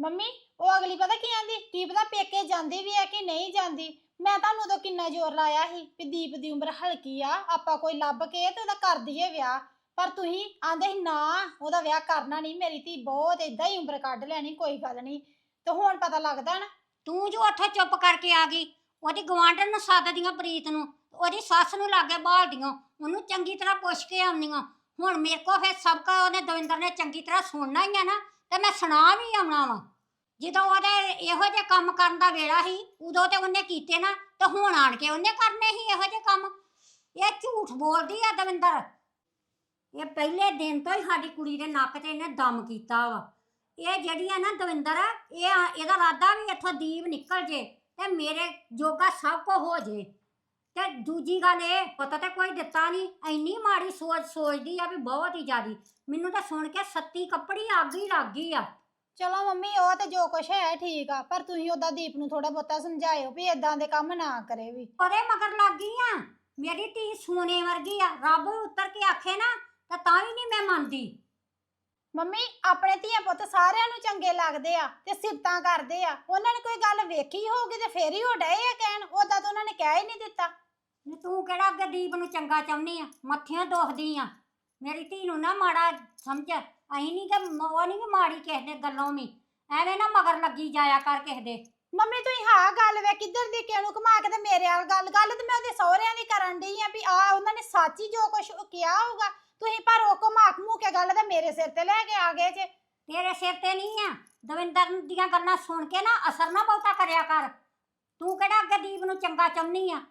ਮੰਮੀ, ਉਹ ਅਗਲੀ ਪਤਾ ਕੀ ਆਂਦੀ, ਕੀ ਪਤਾ ਪੇਕੇ ਜਾਂਦੀ ਵੀ ਹੈ ਕਿ ਨਹੀਂ ਜਾਂਦੀ? ਮੈਂ ਤੁਹਾਨੂੰ ਉਦੋਂ ਕਿੰਨਾ ਜ਼ੋਰ ਲਾਇਆ ਸੀ ਵੀ ਦੀਪ ਦੀ ਉਮਰ ਹਲਕੀ ਆ, ਆਪਾਂ ਕੋਈ ਲੱਭ ਕੇ ਤੇ ਉਹਦਾ ਕਰ ਦਈਏ ਵਿਆਹ। ਪਰ ਤੁਸੀਂ ਆਂਦੇ ਸੀ, ਨਾ, ਉਹਦਾ ਵਿਆਹ ਕਰਨਾ ਨਹੀਂ, ਮੇਰੀ ਧੀ ਬਹੁਤ ਏਦਾਂ ਹੀ ਉਮਰ ਕੱਢ ਲੈਣੀ, ਕੋਈ ਗੱਲ ਨਹੀਂ। ਤੇ ਹੁਣ ਪਤਾ ਲੱਗਦਾ ਨਾ, ਤੂੰ ਜੋ ਉੱਥੋਂ ਚੁੱਪ ਕਰਕੇ ਆ ਗਈ, ਉਹਦੀ ਗਵਾਂਢਣ ਨੂੰ ਸੱਦਦੀਆਂ ਪ੍ਰੀਤ ਨੂੰ ਉਹਦੀ ਸੱਸ ਨੂੰ ਲਾਗੇ ਬਾਲਦੀਆਂ ਉਹਨੂੰ ਚੰਗੀ ਤਰ੍ਹਾਂ ਪੁੱਛ ਕੇ ਆਉਂਦੀਆਂ। ਹੁਣ ਮੇਰੇ ਕੋ ਫਿਰ ਸਬਕਾ ਉਹਨੇ ਦਵਿੰਦਰ ਨੇ ਚੰਗੀ ਤਰ੍ਹਾਂ ਸੁਣਨਾ ਹੀ ਆ ਨਾ, ਤੇ ਮੈਂ ਸੁਣਾ ਵੀ ਆਉਣਾ ਵਾ। ਜਦੋਂ ਉਹਦੇ ਇਹੋ ਜਿਹੇ ਕੰਮ ਕਰਨ ਦਾ ਵੇਲਾ ਸੀ, ਉਦੋਂ ਤੇ ਉਹਨੇ ਕੀਤੇ ਨਾ, ਤੇ ਹੁਣ ਆਣ ਕੇ ਉਹਨੇ ਕਰਨੇ ਸੀ ਇਹੋ ਜਿਹੇ ਕੰਮ। ਇਹ ਝੂਠ ਬੋਲਦੀ ਆ ਦਵਿੰਦਰ। ਇਹ ਪਹਿਲੇ ਦਿਨ ਤੋਂ ਹੀ ਸਾਡੀ ਕੁੜੀ ਦੇ ਨੱਕ ਤੇ ਇਹਨੇ ਦਮ ਕੀਤਾ ਵਾ। ਇਹ ਜਿਹੜੀ ਆ ਨਾ ਦਵਿੰਦਰ ਇਹ ਇਹਦਾ ਇਰਾਦਾ ਵੀ ਇੱਥੋਂ ਦੀਪ ਨਿਕਲ ਜੇ ਤੇ ਮੇਰੇ ਜੋਗਾ ਸਭ ਕੋ ਹੋ ਜੇ। ਤੇ ਦੂਜੀ ਗੱਲ ਇਹ ਪਤਾ ਤੇ ਕੋਈ ਦਿੱਤਾ ਨਹੀਂ ਇੰਨੀ ਮਾੜੀ ਸੋਚ ਸੋਚਦੀ ਆ ਵੀ ਬਹੁਤ ਹੀ ਜ਼ਿਆਦੀ। ਮੈਨੂੰ ਤਾਂ ਸੁਣ ਕੇ ਸੱਤੀ ਕੱਪੜੀ ਅੱਗ ਹੀ ਲੱਗ ਗਈ ਆ। ਚਲੋ ਮੰਮੀ ਉਹ ਤੇ ਜੋ ਕੁਛ ਹੈ ਠੀਕ ਆ ਪਰ ਤੁਸੀਂ ਉਹਦਾ ਦੀਪ ਨੂੰ ਥੋੜਾ ਬਹੁਤਾ ਸਮਝਾਇਓ ਵੀ ਇਦਾਂ ਦੇ ਕੰਮ ਨਾ ਕਰੇ ਵੀ। ਉਹਦੇ ਮਗਰ ਲੱਗ ਗਈ ਆ। ਮੇਰੀ ਧੀ ਸੋਨੇ ਵਰਗੀ ਆ ਰੱਬ ਉੱਤਰ ਕੇ ਆਖੇ ਨਾ ਤਾਂ ਤਾਂ ਵੀ ਨਹੀਂ ਮੈਂ ਮੰਨਦੀ। ਮੰਮੀ ਆਪਣੇ ਧੀਆ ਪੁੱਤ ਸਾਰਿਆਂ ਨੂੰ ਚੰਗੇ ਲੱਗਦੇ ਆ ਤੇ ਸਿਫਤਾਂ ਕਰਦੇ ਆ। ਉਹਨਾਂ ਨੇ ਕੋਈ ਗੱਲ ਵੇਖੀ ਹੋਊਗੀ ਤੇ ਫੇਰ ਹੀ ਉਹ ਡਏ ਆ ਕਹਿਣ। ਉਦਾਂ ਤਾਂ ਉਹਨਾਂ ਨੇ ਕਹਿ ਹੀ ਨਹੀਂ ਦਿੱਤਾ। ਨੀ ਤੂੰ ਕਿਹੜਾ ਅੱਗੇ ਦੀਪ ਨੂੰ ਚੰਗਾ ਚਾਹੁੰਦੀ ਆ? ਮੱਥਿਆਂ ਦੁਖਦੀ ਆ। ਮੇਰੀ ਧੀ ਨੂੰ ਨਾ ਮਾੜਾ ਸਮਝ। ਅਸੀਂ ਨਹੀਂ ਕਿ ਉਹ ਨਹੀਂ ਮਾੜੀ ਕਿਸੇ ਦੇ ਗੱਲੋਂ ਵੀ। ਐਵੇਂ ਨਾ ਮਗਰ ਲੱਗੀ ਜਾਇਆ ਕਰ ਕਿਸੇ ਦੇ। ਮੰਮੀ ਤੁਸੀਂ ਹਾਂ ਗੱਲ ਵੇ ਕਿੱਧਰ ਦੀ ਕਿਹਨੂੰ ਘੁਮਾ ਕੇ ਤੇ ਮੇਰੇ ਨਾਲ ਗੱਲ ਗੱਲ ਤੇ ਮੈਂ ਉਹਦੇ ਸਹੁਰਿਆਂ ਦੀ ਕਰਨ ਡਈ ਆ ਵੀ ਆ ਉਹਨਾਂ ਨੇ ਸੱਚ ਹੀ ਜੋ ਕੁਝ ਕਿਹਾ ਹੋਊਗਾ। ਤੁਸੀਂ ਪਰ ਉਹ ਘੁਮਾ ਘਮੂ ਕੇ ਗੱਲ ਤੇ ਮੇਰੇ ਸਿਰ ਤੇ ਲੈ ਕੇ ਆ ਗਏ ਜੇ। ਤੇਰੇ ਸਿਰ ਤੇ ਨਹੀਂ ਆ। ਦਵਿੰਦਰ ਦੀਆਂ ਗੱਲਾਂ ਸੁਣ ਕੇ ਨਾ ਅਸਰ ਨਾ ਬਹੁਤਾ ਕਰਿਆ ਕਰ। ਤੂੰ ਕਿਹੜਾ ਅੱਗੇ ਦੀਪ ਨੂੰ ਚੰਗਾ ਚਾਹੁੰਨੀ ਆ?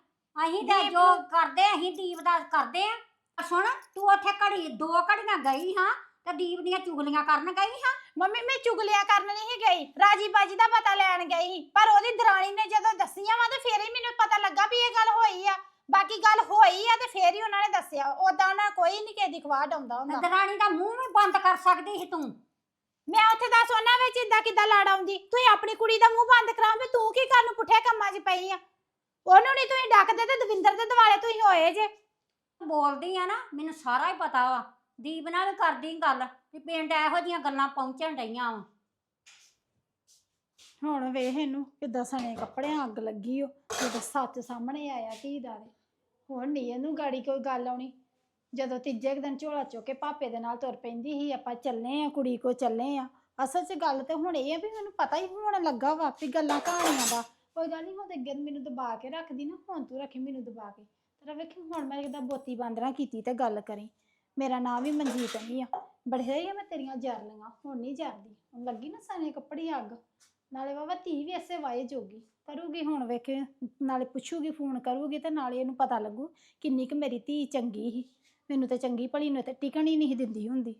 ਅਸੀਂ ਤਾਂ ਦੀਪ ਜੋ ਨੂੰ- ਕਰਦੇ ਆ, ਅਸੀਂ ਦੀਪ ਦਾ ਕਰਦੇ ਆ। ਪਰ ਸੁਣ ਤੂੰ ਉੱਥੇ ਘੜੀ ਦੋ ਘੜੀਆਂ ਗਈ ਹਾਂ ਤੇ ਦੀਪ ਦੀਆਂ ਚੁਗਲੀਆਂ ਕਰਨ ਗਈ ਹਾਂ? ਮੰਮੀ ਮੈਂ ਚੁਗਲੀਆਂ ਕਰਨ ਨਹੀਂ ਗਈ। ਰਾਜੀ ਬਾਜੀ ਦਾ ਪਤਾ ਲੈਣ ਗਈ ਸੀ। ਪਰ ਉਹਦੀ ਦਰਾਣੀ ਨੇ ਜਦੋਂ ਦੱਸੀਆਂ ਵਾ ਤੇ ਫੇਰ ਹੀ ਮੈਨੂੰ ਪਤਾ ਲੱਗਾ ਵੀ ਇਹ ਗੱਲ ਹੋਈ ਆ। ਬਾਕੀ ਗੱਲ ਹੋਈ ਆ ਤੇ ਫੇਰ ਹੀ ਉਹਨਾਂ ਨੇ ਦੱਸਿਆ। ਉਦਾਂ ਉਹਨਾਂ ਕੋਈ ਨਹੀਂ ਕਿਸੇ ਦੀ ਤੇ ਹੁੰਦਾ। ਦਰਾਣੀ ਦਾ ਮੂੰਹ ਵੀ ਬੰਦ ਕਰ ਸਕਦੀ ਸੀ ਤੂੰ। ਮੈਂ ਉੱਥੇ ਦੱਸ ਉਹਨਾਂ ਵਿੱਚ ਇਦਾਂ ਕਿੱਦਾਂ ਲੜ ਆਉਂਦੀ। ਤੁਸੀਂ ਆਪਣੀ ਕੁੜੀ ਦਾ ਮੂੰਹ ਬੰਦ ਕਰਾਓ ਵੀ ਤੂੰ ਕੀ ਕਰਨ ਨੂੰ ਪੁੱਠੇ ਕੰਮਾਂ 'ਚ ਪਈ ਆ? ਉਹਨੂੰ ਨਹੀਂ ਤੁਸੀਂ ਡੱਕਦੇ ਤੇ ਦਵਿੰਦਰ ਦੇ ਦਿਵਾਲੇ ਤੁਸੀਂ ਹੋਏ ਜੇ। ਬੋਲਦੀ ਆ ਨਾ ਮੈਨੂੰ ਸਾਰਾ ਹੀ ਪਤਾ ਵਾ। ਦੀਪ ਨਾਲ ਵੀ ਕਰਦੀ ਗੱਲ ਵੀ ਪਿੰਡ ਇਹੋ ਜੀਆਂ ਗੱਲਾਂ ਪਹੁੰਚਣ ਡਈਆਂ ਵਾ। ਹੁਣ ਵੇਖ ਇਹਨੂੰ ਕਿੱਦਾਂ ਸਣੇ ਕੱਪੜਿਆਂ ਅੱਗ ਲੱਗੀ ਓ। ਜਦੋਂ ਸੱਚ ਸਾਹਮਣੇ ਆਇਆ ਧੀ ਦਾ ਤੇ। ਹੁਣ ਨਹੀਂ ਇਹਨੂੰ ਗਾੜੀ ਕੋਈ ਗੱਲ ਆਉਣੀ। ਜਦੋਂ ਤੀਜੇ ਕੁ ਦਿਨ ਝੋਲਾ ਚੁੱਕ ਕੇ ਪਾਪੇ ਦੇ ਨਾਲ ਤੁਰ ਪੈਂਦੀ ਸੀ, ਆਪਾਂ ਚੱਲੇ ਆ, ਕੁੜੀ ਕੋ ਚੱਲੇ ਆ। ਅਸਲ 'ਚ ਗੱਲ ਤੇ ਹੁਣ ਇਹ ਆ ਵੀ ਮੈਨੂੰ ਪਤਾ ਹੀ ਹੋਣ ਲੱਗਾ ਵਾ ਵੀ ਗੱਲਾਂ ਕਹਾਣੀਆਂ ਦਾ। ਕੋਈ ਗੱਲ ਨਹੀਂ ਹੁਣ ਤੇ ਅੱਗੇ ਮੈਨੂੰ ਦਬਾ ਕੇ ਰੱਖਦੀ ਨਾ, ਹੁਣ ਤੂੰ ਰੱਖੀ ਮੈਨੂੰ ਦਬਾ ਕੇ। ਤੇਰਾ ਵੇਖੀ, ਹੁਣ ਮੈਂ ਕਿਦਾਂ ਬੋਤੀ ਬਾਂਦਰਾਂ ਕੀਤੀ ਤੇ ਗੱਲ ਕਰੀ। ਮੇਰਾ ਨਾਮ ਵੀ ਮਨਜੀਤ ਨਹੀਂ ਆ। ਬੜੇ ਆ ਮੈਂ ਤੇਰੀਆਂ ਜਰ ਲਈਆਂ ਹੁਣ ਨਹੀਂ ਜਰਦੀ। ਹੁਣ ਲੱਗੀ ਨਾ ਸਣੇ ਕੱਪੜੀ ਅੱਗ। ਨਾਲੇ ਬਾਬਾ ਧੀ ਵੀ ਐਸੇ ਵਾਏ ਜੋਗੀ ਕਰੂਗੀ ਹੁਣ ਵੇਖੇ, ਨਾਲੇ ਪੁੱਛੂਗੀ, ਫੋਨ ਕਰੂਗੀ ਤੇ ਨਾਲੇ ਇਹਨੂੰ ਪਤਾ ਲੱਗੂ ਕਿੰਨੀ ਕੁ ਮੇਰੀ ਧੀ ਚੰਗੀ ਸੀ। ਮੈਨੂੰ ਤੇ ਚੰਗੀ ਭਲੀ ਨੂੰ ਤੇ ਟਿਕਣ ਹੀ ਨਹੀਂ ਸੀ ਦਿੰਦੀ ਹੁੰਦੀ।